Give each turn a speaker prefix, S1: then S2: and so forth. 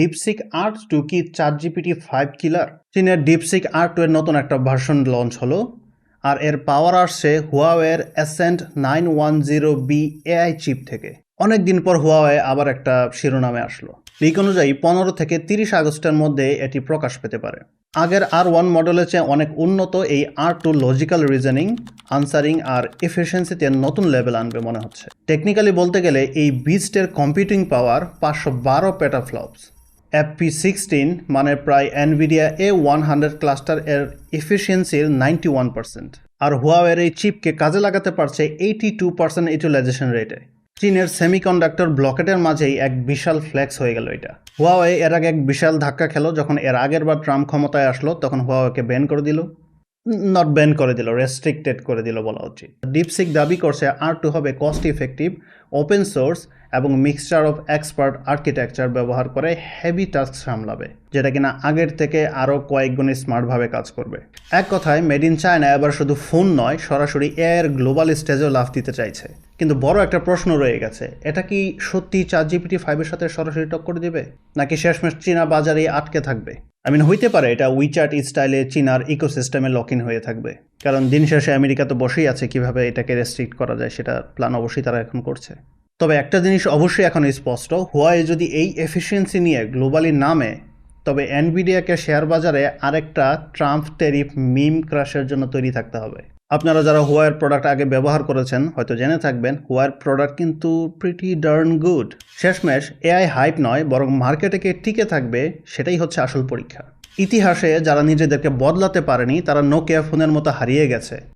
S1: DeepSeek আর two কি চার GPT five killer চীনের ডিপসিক আর্ট টু এর নতুন একটা ভার্সন লঞ্চ হলো, আর এর পাওয়ার আসছে হুয়াওয়ের Ascend nine one zero B AI chip থেকে। অনেক দিন পর হুয়াওয়ে আবার একটা শিরোনামে আসলো। লিক অনুযায়ী পনেরো থেকে তিরিশ আগস্টের মধ্যে এটি প্রকাশ পেতে পারে। আগের আর ওয়ান মডেলের চেয়ে অনেক উন্নত এই R two logical reasoning answering আর এফিসিয়েন্সিতে নতুন লেভেল আনবে মনে হচ্ছে। টেকনিক্যালি বলতে গেলে এই বিস্টের কম্পিউটিং পাওয়ার পাঁচশো বারো পেটাফ্লপস এফপি সিক্সটিন মানে প্রায় Nvidia A one hundred cluster এর এফিসিয়েন্সির নাইনটি ওয়ান পার্সেন্ট আর হুয়াওয়ের এই চিপকে কাজে লাগাতে পারছে এইটি টু পার্সেন্ট ইউটিলাইজেশন রেটে চীনের সেমিকন্ডাক্টর ব্লকেটের মাঝেই এক বিশাল ফ্লেক্স হয়ে গেল এটা। হুয়াওয়ে এর আগে এক বিশাল ধাক্কা খেলো, যখন এর আগের বার ট্রাম্প ক্ষমতায় আসলো, তখন হুয়াওয়েকে ব্যান করে দিল। নট ব্যান করে দিল রেস্ট্রিক্টেড করে দিল বলা উচিত। ডিপসিক দাবি করছে আর টু হবে কস্ট ইফেক্টিভ ওপেন সোর্স এবং মিক্সচার অফ এক্সপার্ট আর্কিটেকচার ব্যবহার করে হেভি টাস্ক সামলাবে, যেটা কিনা আগের থেকে আরও কয়েক গুণে স্মার্টভাবে কাজ করবে। এক কথায় মেড ইন চায়না এবার শুধু ফোন নয়, সরাসরি এর গ্লোবাল স্টেজেও লাভ দিতে চাইছে। কিন্তু বড় একটা প্রশ্ন রয়ে গেছে, এটা কি সত্যি চার জিপিটি ফাইভের সাথে সরাসরি টক্কর দেবে? নাকি শেষমেশ চীনা বাজারে আটকে থাকবে? আই মিন হইতে পারে, এটা উইচ্যাট স্টাইলে চীনার ইকোসিস্টেমে লক ইন হয়ে থাকবে। কারণ দিন শেষে আমেরিকা তো বসেই আছে কীভাবে এটাকে রেস্ট্রিক্ট করা যায়, সেটা প্ল্যান অবশ্যই তারা এখন করছে। তবে একটা জিনিস অবশ্যই এখন স্পষ্ট হুয়াই যদি এই এফিসিয়েন্সি নিয়ে গ্লোবালি নামে, তবে এনভিডিয়াকে শেয়ার বাজারে আরেকটা ট্রাম্প টেরিফ মিম ক্রাশের জন্য তৈরি থাকতে হবে। আপনারা যারা হুয়ার প্রোডাক্ট আগে ব্যবহার করেছেন, হয়তো জেনে থাকবেন হুয়ার প্রোডাক্ট কিন্তু প্রিটি ডার্ন গুড শেষমেশ এআই হাইপ নয়, বরং মার্কেটে কে টিকে থাকবে, সেটাই হচ্ছে আসল পরীক্ষা। ইতিহাসে যারা নিজেদেরকে বদলাতে পারেনি, তারা নোকিয়া ফোনের মতো হারিয়ে গেছে।